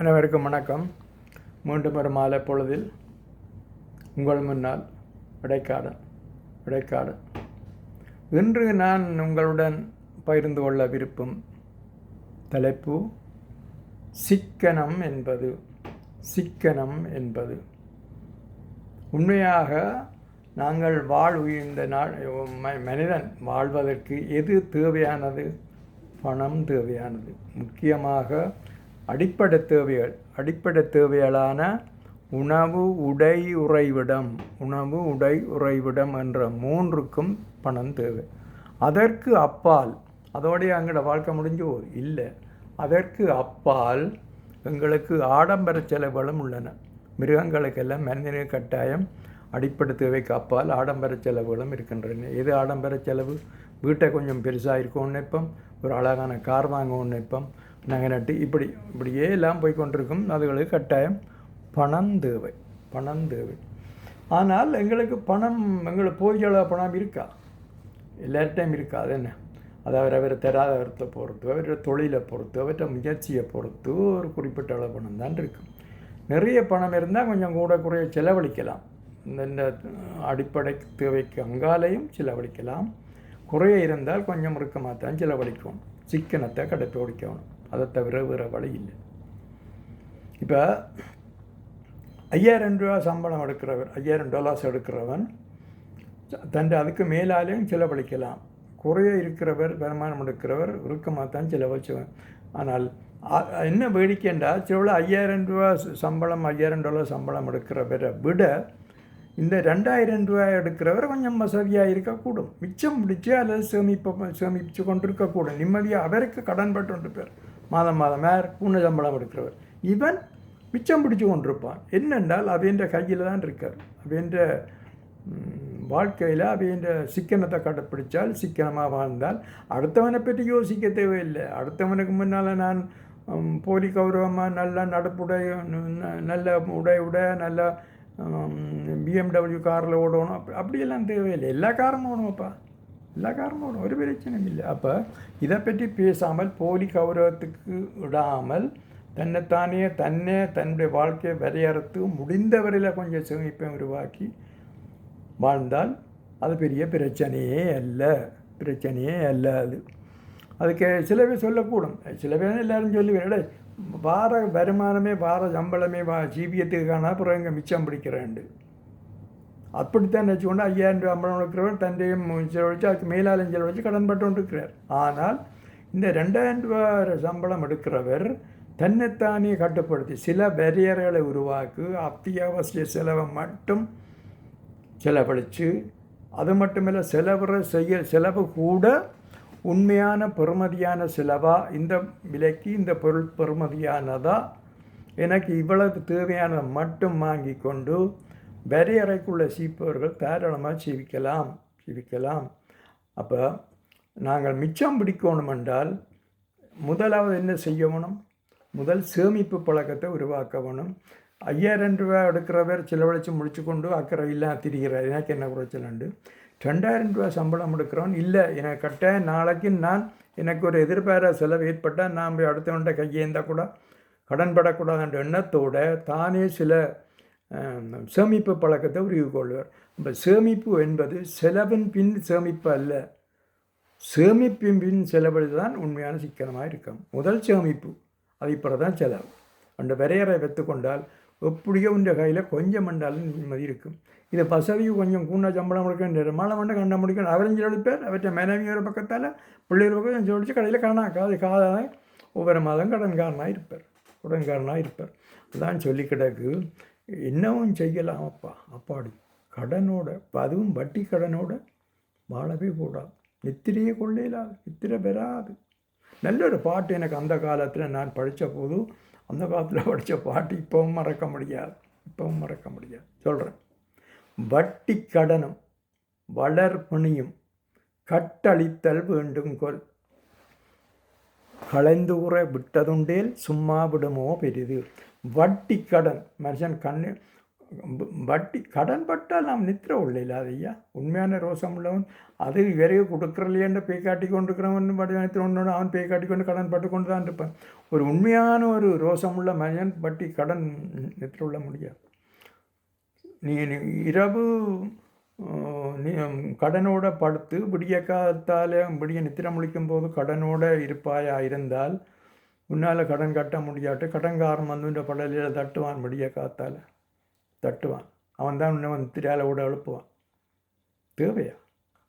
அனைவருக்கும் வணக்கம். மீண்டும் ஒரு மாலை பொழுதில் உங்கள் முன்னால் விடைக்காடன் இடைக்காடு இன்று நான் உங்களுடன் பகிர்ந்து கொள்ள விருப்பம் தலைப்பு சிக்கனம் என்பது சிக்கனம் என்பது. உண்மையாக நாங்கள் வாழ் உயிர்ந்த நாள் மனிதன் வாழ்வதற்கு எது தேவையானது? பணம் தேவையானது. முக்கியமாக அடிப்படை தேவைகள் அடிப்படை தேவைகளான உணவு உடை உறைவிடம் உணவு உடை உறைவிடம் என்ற மூன்றுக்கும் பணம் தேவை. அதற்கு அப்பால் அதோடைய அங்கட வாழ்க்கை முடிஞ்சோ இல்லை அதற்கு அப்பால் எங்களுக்கு ஆடம்பர செலவுகளும் உள்ளன. மிருகங்களுக்கெல்லாம் மனிதனுக்கு கட்டாயம் அடிப்படை தேவைக்கு அப்பால் ஆடம்பர செலவுகளும் இருக்கின்றன. எது ஆடம்பர செலவு? வீட்டை கொஞ்சம் பெருசாக இருக்கும் நினைப்போம். ஒரு அழகான கார் வாங்கணும்னு நினைப்போம். நகை நட்டு இப்படி இப்படியே எல்லாம் போய் கொண்டிருக்கும் அதுகளுக்கு கட்டாயம் பணம் தேவை பணம் தேவை. ஆனால் எங்களுக்கு பணம் எங்களுக்கு போதிய பணம் இருக்கா? எல்லார்ட்டையும் இருக்கா அது என்ன? அது அவர் அவரை தராதவரத்தை பொறுத்து அவரோட தொழிலை பொறுத்து அவர்கிட்ட முயற்சியை பொறுத்து ஒரு குறிப்பிட்ட அளவு பணம் தான் இருக்கும். நிறைய பணம் இருந்தால் கொஞ்சம் கூட குறைய செலவழிக்கலாம். இந்த இந்த அடிப்படை தேவைக்கு அங்காலையும் செலவழிக்கலாம். குறைய இருந்தால் கொஞ்சம் இறுக்கமாக தான் செலவழிக்கும். சிக்கனத்தை கடைப்பிடிக்கணும். அதை தவிர வேறு வழி இல்லை. இப்போ ஐயாயிரம் ரூபா சம்பளம் எடுக்கிறவர் ஐயாயிரம் டாலர்ஸ் எடுக்கிறவன் தன் அதுக்கு மேலாலேயும் செலவழிக்கலாம். குறைய இருக்கிறவர் வருமானம் எடுக்கிறவர் இறுக்கமாக தான் செலவழிச்சுவேன். ஆனால் என்ன வேடிக்கைண்டா சில ஐயாயிரம் ரூபா சம்பளம் ஐயாயிரம் டாலர் சம்பளம் எடுக்கிறவரை விட இந்த ரெண்டாயிரம் ரூபாய் எடுக்கிறவர் கொஞ்சம் வசதியாக இருக்கக்கூடும். மிச்சம் பிடிச்சி அல்லது சேமிப்ப சேமித்து கொண்டு இருக்கக்கூடும் நிம்மதியாக அவருக்கு கடன் பட்டு பேர் மாதம் மாதம் யார்? பூர்ண சம்பளம் எடுக்கிறவர். இவன் மிச்சம் பிடிச்சு கொண்டிருப்பான். என்னென்றால் அவன்ற கையில் தான் இருக்கார். அவன்ற வாழ்க்கையில் அவன்ற சிக்கனத்தை கடைப்பிடித்தால் சிக்கனமாக வாழ்ந்தால் அடுத்தவனை பற்றி யோசிக்க தேவையில்லை. அடுத்தவனுக்கு முன்னால் நான் போலி கௌரவமாக நல்ல நடப்புடை நல்ல உடை உடை நல்ல பிஎம்டபிள்யூ காரில் ஓடணும். அப்படி அப்படியெல்லாம் தேவையில்லை. எல்லா காரமும் ஓடணும்ப்பா எல்லா காரும் ஓடும் ஒரு பிரச்சனையும் இல்லை. அப்போ இதை பற்றி பேசாமல் போலி கௌரவத்துக்கு விடாமல் தன்னைத்தானே தன்னே தன்னுடைய வாழ்க்கையை வரையறுத்து முடிந்தவரையில் கொஞ்சம் சேமிப்பை உருவாக்கி வாழ்ந்தால் அது பெரிய பிரச்சனையே அல்ல. பிரச்சனையே அல்ல அது. அதுக்கு சில பேர் சொல்லக்கூடும். சில பேர் எல்லாரும் சொல்லுவேன் வார வருமானமே வார சம்பளமே வா ஜீவியத்துக்கு காணா அப்புறம் எங்கள் மிச்சம் பிடிக்கிறேன்ண்டு அப்படித்தான் வச்சுக்கொண்டு ஐயாயிரம் ரூபாய் சம்பளம் இருக்கிறவர் தன்னையும் செலவழித்து அதுக்கு மேலாலும் செலவழித்து கடன் பட்டு இருக்கிறார் ஆனால் இந்த ரெண்டாயிரம் ரூபாய் சம்பளம் எடுக்கிறவர் தன்னைத்தானே கட்டுப்படுத்தி சில வரையறைகளை உருவாக்கி அத்தியாவசிய செலவை மட்டும் செலவழித்து அது மட்டுமில்லை செலவுற செய்ய செலவு கூட உண்மையான பெறுமதியான செலவா? இந்த விலைக்கு இந்த பொருள் பெறுமதியானதா? எனக்கு இவ்வளவு தேவையானதை மட்டும் வாங்கி கொண்டு வரையறைக்குள்ள சீப்பவர்கள் தாராளமாக ஜீவிக்கலாம் ஜீவிக்கலாம். அப்போ நாங்கள் மிச்சம் பிடிக்கணும் என்றால் முதலாவது என்ன செய்யணும் முதல் சேமிப்பு பழக்கத்தை உருவாக்கணும் ஐயாயிரம் ரூபாய் எடுக்கிறவர் செலவழித்து முடிச்சு கொண்டு அக்கறை இல்லை திரிகிறார். எனக்கு என்ன குறைச்சலுண்டு ரெண்டாயிரம் ரூபாய் சம்பளம் எடுக்கிறோம். இல்லை எனக்கு கட்ட நாளைக்கு நான் எனக்கு ஒரு எதிர்பாராத செலவு ஏற்பட்டால் நான் போய் அடுத்தவன்ட்ட கையேந்தால் கூட கடன் படக்கூடாதுன்ற தானே சில சேமிப்பு பழக்கத்தை உருவி கொள்வார் இப்போ சேமிப்பு என்பது செலவின் பின் சேமிப்பு அல்ல. சேமிப்பின் பின் செலவழித்து தான் உண்மையான சிக்கனமாக இருக்கும். முதல் சேமிப்பு அது இப்போ தான் செலவு. அந்த வரையறை வைத்துக்கொண்டால் எப்படியோ உண்ட கையில் கொஞ்சம் மண்டாலும் நிம்மதி இருக்கும். இது வசதிக்கு கொஞ்சம் கூண்டா சம்பளம் கொடுக்க மழை மண்டை கண்ட முடிக்கணும் அவரும் செலவழிப்பார் அவற்றை மனைவி ஒரு பக்கத்தால் பிள்ளைகள் பக்கம் செலவழித்து கடையில் கடனா காது காதாக ஒவ்வொரு மாதம் கடன்காரனாக இருப்பார் கடன்காரனாக இருப்பார். அதான் சொல்லி கிடக்கு என்னவும் செய்யலாம் அப்பா. அப்பாடி. கடனோட இப்ப அதுவும் வட்டி கடனோட வாழவே கூடாது. நித்திரையே கொள்ளையிலாது. நித்திரை பெறாது. நல்ல ஒரு பாட்டு எனக்கு அந்த காலத்தில் நான் படித்த போது அந்த காலத்தில் படித்த பாட்டு இப்போவும் மறக்க முடியாது. இப்போவும் மறக்க முடியாது. சொல்கிறேன் வட்டி கடனும் வளர்பணியும் கட்டளித்தல் வேண்டும் கொல். களைந்தூற விட்டதுண்டேல் சும்மா விடுமோ பெரிது. வட்டி கடன். மனுஷன் கண்ணு வட்டி கடன் பட்டால் நாம் நித்திர உள்ள ஐயா. உண்மையான ரோசம் உள்ளவன். அது விரைவு கொடுக்குறலையேன்னு பேய் காட்டி கொண்டிருக்கிறவன் வடிவமைத்து ஒன்று அவன் பேய் காட்டி கொண்டு கடன் பட்டு கொண்டு தான் இருப்பான். ஒரு உண்மையான ஒரு ரோசம் உள்ள மனிதன் பட்டி கடன் நித்திர உள்ள முடியாது. நீ இரவு நீ கடனோட படுத்து விடிய காலத்தால் விடிய நித்திரம் முழிக்கும் போது கடனோட இருப்பாயா? இருந்தால் உன்னால் கடன் கட்ட முடியாட்டு கடன்காரன் வந்து இந்த படலில் தட்டுவான் விடிய காத்தால். தட்டுவான். அவன் தான் உன்னை வந்து திரையால விட எழுப்புவான் தேவையா?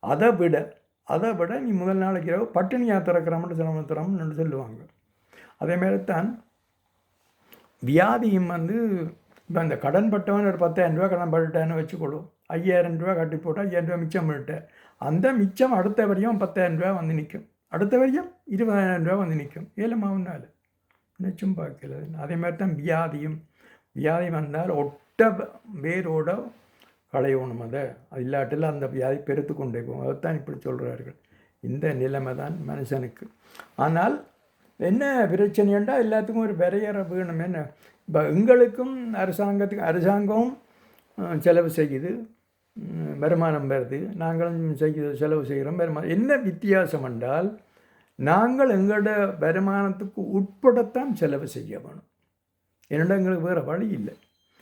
அதை விட அதை விட நீ முதல் நாளைக்கு இரவு பட்டினியாக திறக்கிறோம்னு சிரமத்திரம்னு சொல்லுவாங்க. அதே மாதிரி தான் வியாதியும் வந்து இப்போ அந்த கடன் பட்டவன் ஒரு பத்தாயிரம் ரூபா கடன் பட்டுட்டேன்னு வச்சுக்கொள்ளும் ஐயாயிரம் ரூபா கட்டி போட்டால் ஐயாயிரம் ரூபா மிச்சம் பண்ணிட்டேன். அந்த மிச்சம் அடுத்த வரையும் பத்தாயிரம் ரூபா வந்து நிற்கும் அடுத்த வரையும் இருபதாயிரம் ரூபா வந்து நிற்கும். ஏழமாவுனால நினச்சும் பார்க்கல. அதே மாதிரி தான் வியாதியும். வியாதி வந்தால் ஒட்ட வேரோட களையணும் அதை. அது இல்லாட்டில் அந்த வியாதி பெருத்து கொண்டே போகும். அதைத்தான் இப்படி சொல்கிறார்கள் இந்த நிலைமை தான் மனுஷனுக்கு. ஆனால் என்ன பிரச்சனைண்டா எல்லாத்துக்கும் ஒரு வரையறை வேணும். என்ன? இப்போ எங்களுக்கும் அரசாங்கத்துக்கு அரசாங்கம் செலவு செய்யுது. வருமானம் வருது. நாங்களும் செய்ய செலவு செய்கிறோம். வருமானம் என்ன வித்தியாசம் என்றால் நாங்கள் எங்களோட வருமானத்துக்கு உட்படத்தான் செலவு செய்ய வேணும். என்னடா எங்களுக்கு வேறு வழி இல்லை.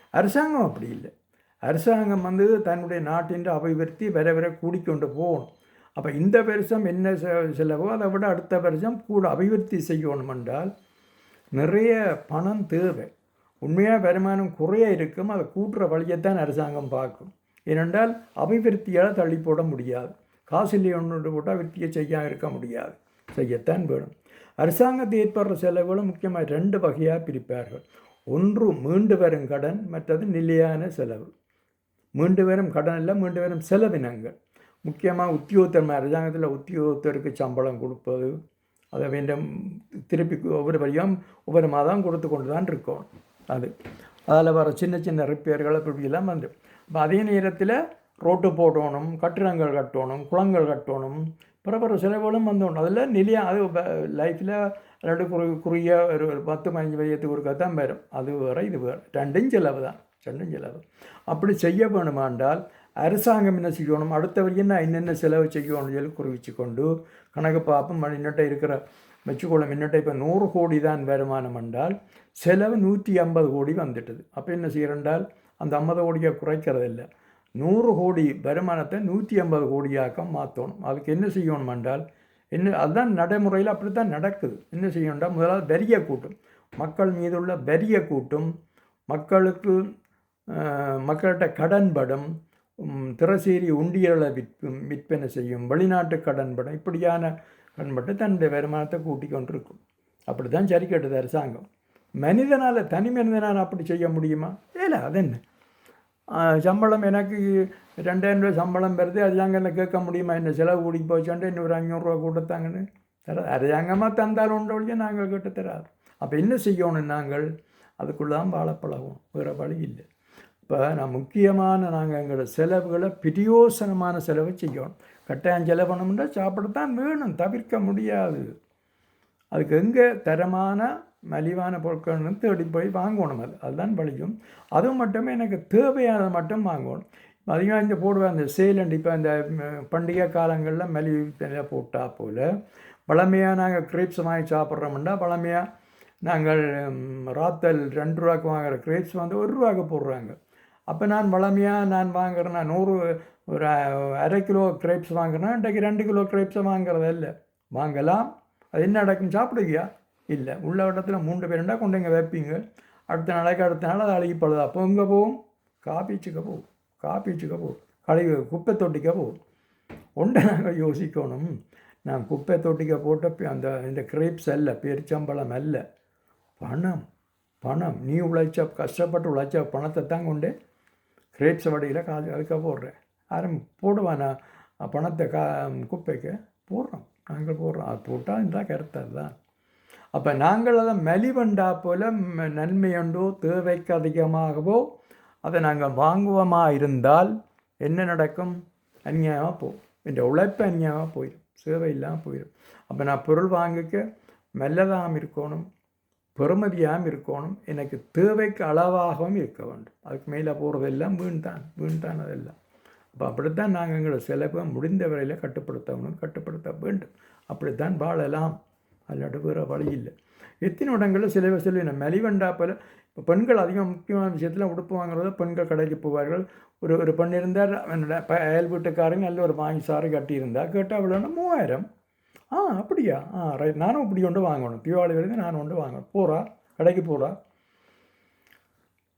அரசாங்கம் அப்படி இல்லை. அரசாங்கம் வந்து தன்னுடைய நாட்டின் அபிவிருத்தி வர வர கூடிக்கொண்டு போகணும். அப்போ இந்த வருஷம் என்ன செலவோ அதை விட அடுத்த வருஷம் கூட அபிவிருத்தி செய்யணும் என்றால் நிறைய பணம் தேவை. உண்மையாக வருமானம் குறைய இருக்கும். அதை கூட்டுற வழியைத்தான் அரசாங்கம் பார்க்கும். ஏனென்றால் அபிவிருத்தியால் தள்ளி போட முடியாது. காசு இல்லை ஒன்று போட்டால் விருத்தியை செய்ய இருக்க முடியாது. செய்யத்தான் வேணும். அரசாங்கத்தை ஏற்படுற செலவுகளும் முக்கியமாக ரெண்டு வகையாக பிரிப்பார்கள். ஒன்று மீண்டு வரும் கடன் மற்றது நிலையான செலவு. மீண்டு வரும் கடன் இல்லை மீண்டு வரும் செலவினங்கள். முக்கியமாக உத்தியோகத்தர் அரசாங்கத்தில் உத்தியோகத்தருக்கு சம்பளம் கொடுப்பது அதை வேண்டும் திருப்பி ஒவ்வொரு வழியும் ஒவ்வொரு மாதம் கொடுத்து கொண்டு தான் இருக்கும் அது. அதில் வர சின்ன சின்ன ரிப்பேர்கள் இப்படியெல்லாம் வந்துடும் இப்போ அதே நேரத்தில் ரோட்டு போடணும் கட்டிடங்கள் கட்டணும் குளங்கள் கட்டணும் பிற பிற செலவுகளும் வந்துடும் அதில் நிலையா அது லைஃப்பில் ரெண்டு குறு குறுகிய ஒரு ஒரு பத்து பதினஞ்சு வயதுக்கு ஒருக்கா தான் வரும். அது வேறு இது வேறு. ரெண்டும் செலவு தான். ரெண்டும் செலவு. அப்படி செய்ய வேணுமென்றால் அரசாங்கம் என்ன செய்யணும்? அடுத்த வரையும் நான் என்னென்ன செலவு செய்யணும்னு சொல்லி குறிவிச்சு கொண்டு கணக்கு பார்ப்போம். இன்னட்ட இருக்கிற வச்சுக்கொள்ளும் இன்னட்ட இப்போ நூறு கோடி தான் வருமானம் என்றால் செலவு நூற்றி ஐம்பது கோடி வந்துட்டது. அப்போ என்ன செய்கிறேன்டால் அந்த ஐம்பது கோடியை குறைக்கிறதில்ல. நூறு கோடி வருமானத்தை நூற்றி ஐம்பது கோடியாக மாற்றணும். அதுக்கு என்ன செய்யணும் என்றால் என்ன அதுதான் நடைமுறையில் அப்படி தான் நடக்குது. என்ன செய்யணும்டா முதலாவது வரியை கூட்டும். மக்கள் மீதுள்ள வரியை கூட்டும். மக்களுக்கு மக்கள்கிட்ட கடன்படும். திறசீரி உண்டியலை விற்பும் விற்பனை செய்யும். வெளிநாட்டு கடன்படும். இப்படியான கடன்பட்டு தன்னுடைய வருமானத்தை கூட்டிக் கொண்டிருக்கும். அப்படி தான் சரி கேட்டது அரசாங்கம். மனிதனால் தனி மனிதனால் அப்படி செய்ய முடியுமா? இல்லை அது என்ன சம்பளம் எனக்கு ரெண்டாயிரம் ரூபாய் சம்பளம் வருது அரசாங்கம் கேட்க முடியுமா? என்ன செலவு கூடி போச்சோன்ட்டு இன்னொரு அஞ்சூறுரூவா கொடுத்தாங்கன்னு. தர அரசாங்கமாக தந்தாலும் உண்டு நாங்கள் கிட்ட தராது. அப்போ என்ன செய்யணும் நாங்கள்? அதுக்குள்ளே தான் வாழ பழகும் வேறு வழி இல்லை. இப்போ நான் முக்கியமான நாங்கள் எங்களோட செலவுகளை பிரியோசனமான செலவை செய்யணும். கட்டாயம் செலவு சாப்பிட தான் வேணும் தவிர்க்க முடியாது. அதுக்கு எங்கே தரமான மலிவான பொருட்கள்னு தேடி போய் வாங்கணும் அது. அதுதான் வழியும். அதுவும் மட்டுமே எனக்கு தேவையானதை மட்டும் வாங்கணும். அதிகமாக இந்த போடுவேன் அந்த சேலண்ட் இப்போ இந்த பண்டிகை காலங்களில் மலிவு போட்டால் போல் பழமையாக நாங்கள் கிரேப்ஸ் வாங்கி சாப்பிட்றோம்னா பழமையாக நாங்கள் ராத்தல் ரெண்டு ரூபாய்க்கு வாங்குற கிரேப்ஸ் வந்து ஒரு ரூபாய்க்கு போடுறாங்க. அப்போ நான் பழமையாக நான் வாங்குறேன்னா நூறு ஒரு அரை கிலோ கிரேப்ஸ் வாங்குறேன்னா இன்றைக்கு ரெண்டு கிலோ கிரேப்ஸை வாங்குறதில்ல. இல்லை வாங்கலாம். அது என்ன நடக்கும்? சாப்பிடுவியா? இல்லை. உள்ள வட்டத்தில் மூன்று பேருண்டா கொண்டு இங்கே வைப்பீங்க. அடுத்த நாளைக்கு அடுத்த நாள் அது அழுகி பழுது அப்போ இங்கே போகும்? காப்பீச்சுக்க போகும். காப்பீச்சுக்க போகும். கழிவு குப்பை தொட்டிக்க போகும். ஒன்றை நாங்கள் யோசிக்கணும். நான் குப்பை தொட்டிக்க போட்ட அந்த இந்த கிரேப்ஸ் அல்ல பெருச்சம்பளம் அல்ல. பணம் பணம். நீ உழைச்ச கஷ்டப்பட்டு உழைச்ச பணத்தை தான் கொண்டு கிரேப்ஸ் வடையில் கா அதுக்க போடுறேன். யாரும் போடுவானா பணத்தை கா குப்பைக்கு போடுறோம். நாங்கள் போடுறோம். அது போட்டால் இந்த கருத்து அதுதான் அப்போ நாங்கள் அதை மலிவண்டா போல் நன்மையுண்டோ தேவைக்கு அதிகமாகவோ அதை நாங்கள் வாங்குவோமா இருந்தால் என்ன நடக்கும்? அநியாயமாக போகும் இந்த உழைப்பு அநியாயமாக போயிடும் சேவை இல்லாமல் போயிடும் அப்போ நான் பொருள் வாங்கிக்க மெல்லதாம் இருக்கணும் பெறுமதியாகவும் இருக்கணும். எனக்கு தேவைக்கு அளவாகவும் இருக்க வேண்டும். அதுக்கு மேலே போகிறதெல்லாம் வீண்தான் வீண்தான் அதெல்லாம். அப்போ அப்படித்தான் நாங்கள் எங்களோட செலவை முடிந்த வரையில் கட்டுப்படுத்தணும் கட்டுப்படுத்த வேண்டும். அப்படித்தான் வாழலாம். அல்லாட்ட வேறு வழி இல்லை எத்தனை இடங்களில் சில சொல்லுவேன் மலிவண்டா போல் இப்போ பெண்கள் அதிகம் முக்கியமான விஷயத்தில் உடுப்பு வாங்குறத பெண்கள் கடைக்கு போவார்கள் ஒரு ஒரு பெண் இருந்தார் அவனோட அயல் வீட்டுக்காரங்க நல்ல ஒரு வாங்கி சாரி கட்டியிருந்தா கேட்டால் அவ்வளோன்னா மூவாயிரம் ஆ அப்படியா ஆ ரைட் நானும் இப்படி ஒன்று வாங்கணும் தீபாவளி வரைக்கும் நானும் ஒன்று வாங்கணும் போகிறா கடைக்கு போகிறா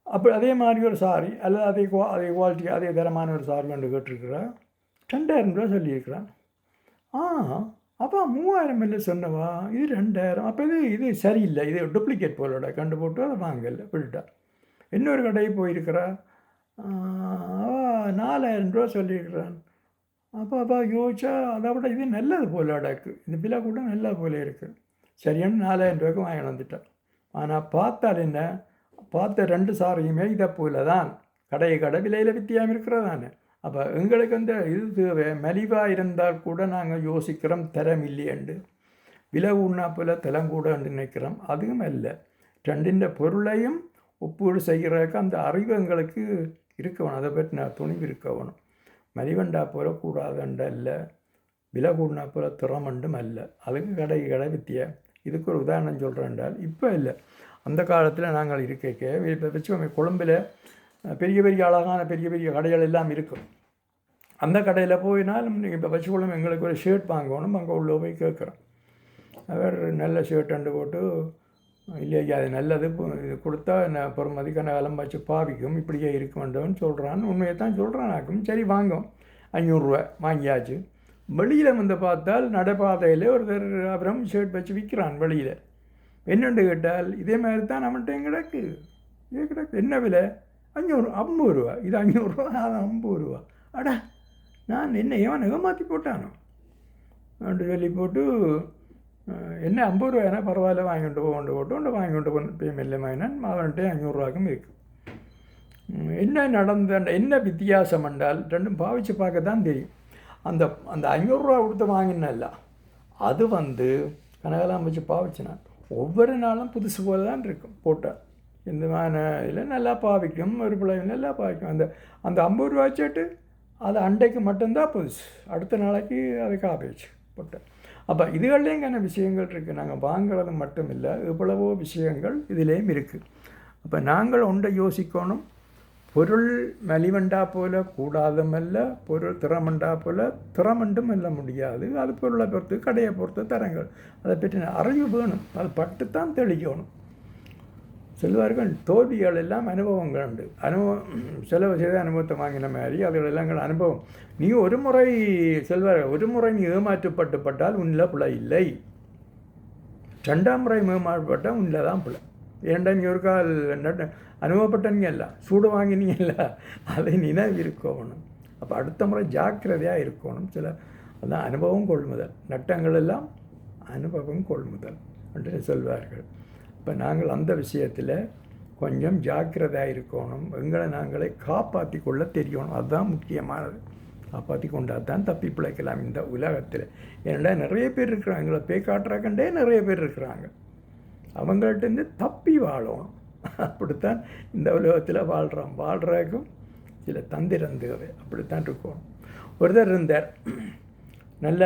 அப்போ அதே மாதிரி ஒரு சாரி அல்லது அதே குவா அதே குவாலிட்டி அதே தரமான ஒரு சாரி கொண்டு கேட்டிருக்கிறா ரெண்டாயிரம் ரூபா சொல்லியிருக்கிறான் ஆ அப்போ மூவாயிரம் இல்லை சொன்னவா? இது ரெண்டாயிரம். அப்போ இது இது சரியில்லை. இது டூப்ளிகேட் போலோட. கண்டு போட்டு அதை வாங்கல. விட்டுட்டா. இன்னொரு கடைக்கு போயிருக்கிறா. அவள் நாலாயிரம் ரூபா சொல்லியிருக்கிறான். அப்போ அப்போ யோசிச்சா அதை விட இது நல்லது போல அடக்கு இந்த விலை கூட நல்லது போல இருக்குது சரியான நாலாயிரம் ரூபாய்க்கு வாங்கி வந்துட்டான் ஆனால் பார்த்தால் என்ன? பார்த்த ரெண்டு சாரியுமே இதை போல தான் கடை கடை விலையில் வித்தியாமல் இருக்கிறதானே. அப்போ எங்களுக்கு அந்த இது தேவை. மலிவாக இருந்தால் கூட நாங்கள் யோசிக்கிறோம் தரம் இல்லையண்டு விலை உண்ணா போல தலம் கூட நினைக்கிறோம். அதுவும் இல்லை ரெண்டின் பொருளையும் ஒப்பீடு செய்கிறதுக்கு அந்த அறிவு எங்களுக்கு இருக்கணும். அதை பற்றி நான் துணிவு இருக்கணும். மலிவண்டா போல கூடாதுண்ட இல்லை விலை கூடினா போல திறமண்டும் அல்ல. அதுக்கு கடை கடை வித்திய. இதுக்கு ஒரு உதாரணம் சொல்கிறேன்டால் இப்போ இல்லை. அந்த காலத்தில் நாங்கள் இருக்க இப்போ வச்சுக்கோங்க கொழும்பில் பெரிய பெரிய அழகான பெரிய பெரிய கடைகள் எல்லாம் இருக்கும். அந்த கடையில் போயினாலும் நீங்கள் இப்போ வச்சுக்கொள்ளும் எங்களுக்கு ஒரு ஷர்ட் வாங்கணும் அங்கே உள்ளே போய் கேட்குறோம். அவர் நல்ல ஷர்ட் அண்டு போட்டு இல்லையா அது நல்லது இது கொடுத்தா நான் பொறுமதிக்கான காலம் வச்சு பாவிக்கும் இப்படியே இருக்க வேண்டும்னு சொல்கிறான் உண்மையை தான் சொல்கிறானாக்கும் சரி வாங்கும் ஐநூறுரூவா வாங்கியாச்சு. வெளியில் வந்து பார்த்தால் நடைபாதையில் ஒருத்தர் அப்புறம் ஷர்ட் வச்சு விற்கிறான் வெளியில். என்னென்று கேட்டால் இதே மாதிரி தான் நம்மகிட்ட கிடக்கு. இது கிடக்கு. என்ன விலை? அஞ்சூறு ஐம்பது ரூபா இது அஞ்சூறுரூவா அது ஐம்பது ரூபா அடா நான் என்ன ஏன் ஏமாற்றி போட்டானோ அப்படி சொல்லி போட்டு என்ன ஐம்பது ரூபாய்னா பரவாயில்ல வாங்கிட்டு போகண்டு போட்டு கொண்டு வாங்கிட்டு போன பேமெண்ட்ல வாங்கினான் அவன்கிட்ட அஞ்சூறுரூவாக்கும் இருக்கும் என்ன நடந்த என்ன வித்தியாசம் என்றால் ரெண்டும் பாவிச்சு பார்க்க தான் தெரியும் அந்த அந்த ஐநூறுரூவா கொடுத்து வாங்கினல்ல அது வந்து கனகலாம் வச்சு பாவிச்சினான் ஒவ்வொரு நாளும் புதுசு போல தான் இருக்கும் போட்டால் இந்த இதில் நல்லா பாவிக்கும் ஒரு பிள்ளை நல்லா பாவிக்கும். அந்த அந்த ஐம்பது ரூபா சேட்டு அது அண்டைக்கு மட்டும்தான் புதுசு அடுத்த நாளைக்கு அது காப்பேஜ் போட்டு. அப்போ இதுகள்லேயுங்கான விஷயங்கள் இருக்குது நாங்கள் வாங்குறது மட்டும் இல்லை எவ்வளவோ விஷயங்கள் இதுலேயும் இருக்குது அப்போ நாங்கள் ஒன்றை யோசிக்கணும். பொருள் மலிவண்டா போல கூடாதுமல்ல பொருள் திறமண்டா போல திறமண்டும் அல்ல முடியாது. அது பொருளை பொறுத்து கடையை பொறுத்து தரங்கள். அதை பற்றின அறிவு வேணும். அது பட்டு தான் தெளிக்கணும். செல்வார்கள். தோல்விகள் எல்லாம் அனுபவங்கள் உண்டு. அனுபவம் செலவு செய்த அனுபவத்தை வாங்கின மாதிரி அதுகளெல்லாம் அனுபவம். நீ ஒரு முறை செல்வார்கள் ஒரு முறை நீ ஏமாற்றப்பட்டுப்பட்டால் உன்னில் பிள்ளை இல்லை. ரெண்டாம் முறை ஏமாற்றப்பட்டால் உன்னில் தான் பிள்ளை ஏன்டா நீ ஒரு கால் நட்ட அனுபவப்பட்டனீங்க இல்லை சூடு வாங்கினீங்க இல்லை அதை நினைவு இருக்கணும். அப்போ அடுத்த முறை ஜாக்கிரதையாக இருக்கணும். சில அதான் அனுபவம் கொள்முதல். நட்டங்கள் எல்லாம் அனுபவம் கொள்முதல். என்று சொல்வார்கள். இப்போ நாங்கள் அந்த விஷயத்தில் கொஞ்சம் ஜாக்கிரதையாக இருக்கணும். எங்களை நாங்களே காப்பாற்றி கொள்ள தெரியணும். அதுதான் முக்கியமானது. காப்பாற்றி கொண்டால் தான் தப்பி பிழைக்கலாம் இந்த உலகத்தில். ஏன்னா நிறைய பேர் இருக்கிறாங்க. எங்களை பேய் காட்டுறாக்கண்டே நிறைய பேர் இருக்கிறாங்க. அவங்கள்ட்டேருந்து தப்பி வாழணும். அப்படித்தான் இந்த உலகத்தில் வாழ்கிறோம் வாழ்கிறதுக்கும் சில தந்திரம் தேவை. அப்படித்தான் இருக்கணும். ஒருத்தர் இருந்தார். நல்ல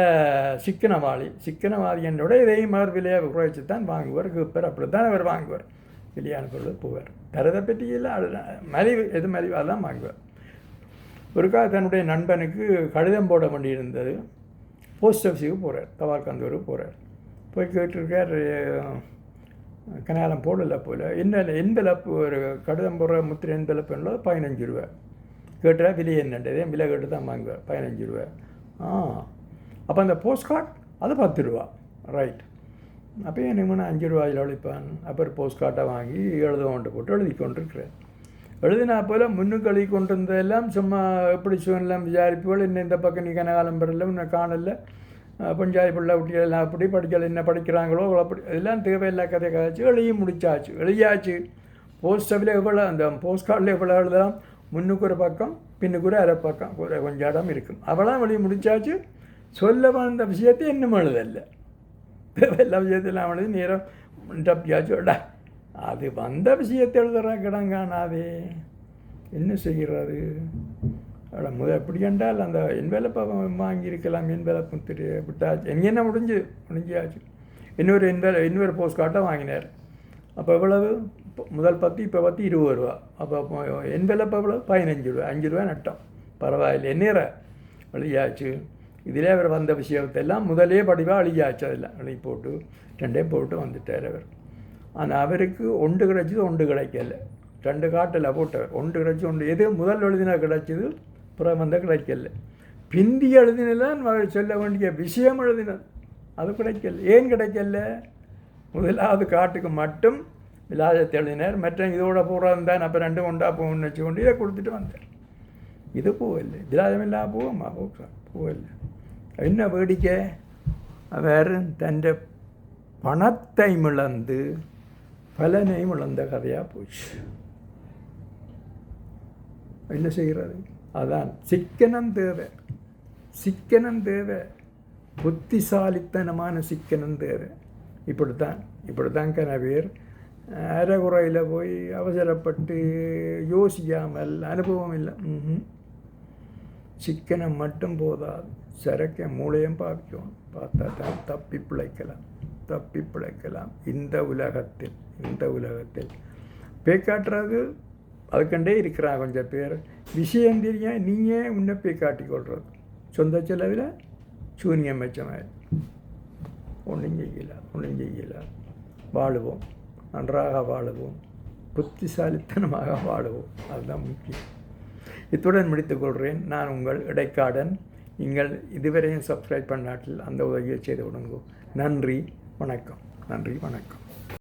சிக்கனவாளி. சிக்கனவாதி என்னுடைய இதையும் அவர் விலையை குறைச்சி தான் வாங்குவார். கூப்பர் அப்படி தான் அவர் வாங்குவார். வெளியான பொருள் போவார். தரதை பற்றி இல்லை. அது மலிவு எது மலிவாக தான் வாங்குவார். ஒருக்கா தன்னுடைய நண்பனுக்கு கடிதம் போட வேண்டியிருந்தது. போஸ்ட் ஆஃபீஸுக்கு போகிறார் தவால்கந்தூருக்கு போகிறார் போய் கேட்டிருக்கார் கனாலம் போடல போல. என்ன எந்தளப்பு ஒரு கடிதம் போடுற முத்திரை என்வெலப்பு என்னோ பதினஞ்சு ரூபா கேட்டால் விலை என்னன்றது? விலை கேட்டு தான் வாங்குவார். பதினஞ்சு ரூபா ஆ அப்போ அந்த போஸ்ட் கார்டு அது பத்து ரூபா. ரைட் அப்போ எனக்கு அஞ்சு ரூபாயில் அழிப்பான் அப்புறம் போஸ்ட் கார்ட்டை வாங்கி எழுத கொண்டு போட்டு எழுதி கொண்டிருக்கிறேன் எழுதினா போல் முன்னுக்கு எழுதி கொண்டு இருந்ததெல்லாம் சும்மா எப்படி சூழ்நிலாம் விசாரிப்புகள் இன்னும் இந்த பக்கம் நீ கனகாலம் பெறல இன்னும் காணல. பஞ்சாயத்து பிள்ளை குட்டிகள் அப்படி படிக்கல என்ன படிக்கிறாங்களோ அப்படி. இதெல்லாம் தேவையில்லா கதை கதைச்சு எழுதி முடிச்சாச்சு. எழுதியாச்சு. போஸ்ட் எவ்வளோ அந்த போஸ்ட் கார்டில் எவ்வளோ எழுதலாம்? முன்னுக்கு ஒரு பக்கம் பின்னுக்கு ஒரு அரை பக்கம். ஒரு கொஞ்சம் இடம் இருக்கும். அவ்வளோ எழுதி முடித்தாச்சு சொல்ல வந்த விஷயத்தை இன்னும் எழுதலை எல்லா விஷயத்தெல்லாம் எழுதி நேரம் டப்பியாச்சு டா அது வந்த விஷயத்தை எழுதுற கிடம் காணாதே என்ன செய்கிறது அட முத எப்படி கண்டால் அந்த என்வேலப்பை வாங்கியிருக்கலாம் என்வேலப்பு திரு விட்டாச்சு எனக்கு என்ன முடிஞ்சு முடிஞ்சாச்சு இன்னொரு என்வேல இன்னொரு போஸ்ட் கார்ட்டை வாங்கினார் அப்போ எவ்வளவு முதல் பத்து இப்போ பத்து இருபது ரூபா அப்போ என்வேலப் எவ்வளோ பதினஞ்சு ரூபா அஞ்சு ரூபா நட்டம் பரவாயில்லை என்னற வழியாச்சு இதிலே அவர் வந்த விஷயத்தெல்லாம் முதலே படிவாக அழியாச்சு அதெல்லாம் அழி போட்டு ரெண்டையும் போட்டு வந்துட்டார் அவர் ஆனால் அவருக்கு ஒன்று கிடைச்சது ஒன்று கிடைக்கல ரெண்டு காட்டில் போட்டவர் ஒன்று கிடைச்சி ஒன்று எது முதல் எழுதினா கிடைச்சது அப்புறம் வந்தால் கிடைக்கல பிந்தி எழுதினதான் சொல்ல வேண்டிய விஷயம் எழுதினது அது கிடைக்கல ஏன் கிடைக்கல முதலாவது காட்டுக்கு மட்டும் விலாசத்தை எழுதினார் மற்ற இதோட பூர்வம் அப்போ ரெண்டு கொண்டா போகணும்னு வச்சுக்கொண்டு இதை கொடுத்துட்டு வந்தார் இது போகலை விலாசம் இல்லாமல் போவோம்மா போக்கா போகலை என்ன வேடிக்கை? அவர் தൻ്റെ பணத்தை இழந்து பலனையும் இழந்த கதையாக போச்சு. என்ன செய்கிறது அதான் சிக்கனம் தேவை. சிக்கனம் தேவை. புத்திசாலித்தனமான சிக்கனம் தேவை. இப்படித்தான் இப்படித்தான் கன பேர் அரைகுறையில் போய் அவசரப்பட்டு யோசிக்காமல் அனுபவம் இல்லை. சிக்கனம் மட்டும் போதாது. சிறக்க மூளையும் பாவிக்கும். பார்த்தா தான் தப்பி பிழைக்கலாம். தப்பி பிழைக்கலாம். இந்த உலகத்தில் இந்த உலகத்தில். பேக்காட்டுறது அதுக்கண்டே இருக்கிறான் கொஞ்சம் பேர். விஷயம் தெரியும் நீயே உன்னை பேக்காட்டி கொள்வது சொந்த செலவில் சூனியம் வச்சமாக ஒன்றும் செய்யல ஒன்றும் செய்யல. வாழுவோம். நன்றாக வாழுவோம். புத்திசாலித்தனமாக வாழுவோம். அதுதான் முக்கியம். இத்துடன் முடித்துக்கொள்கிறேன் நான் உங்கள் இடைக்காடன் நீங்கள் இதுவரையும் சப்ஸ்கிரைப் பண்ணாட்டில் அந்த உதவியை செய்து விடுங்க நன்றி வணக்கம். நன்றி வணக்கம்.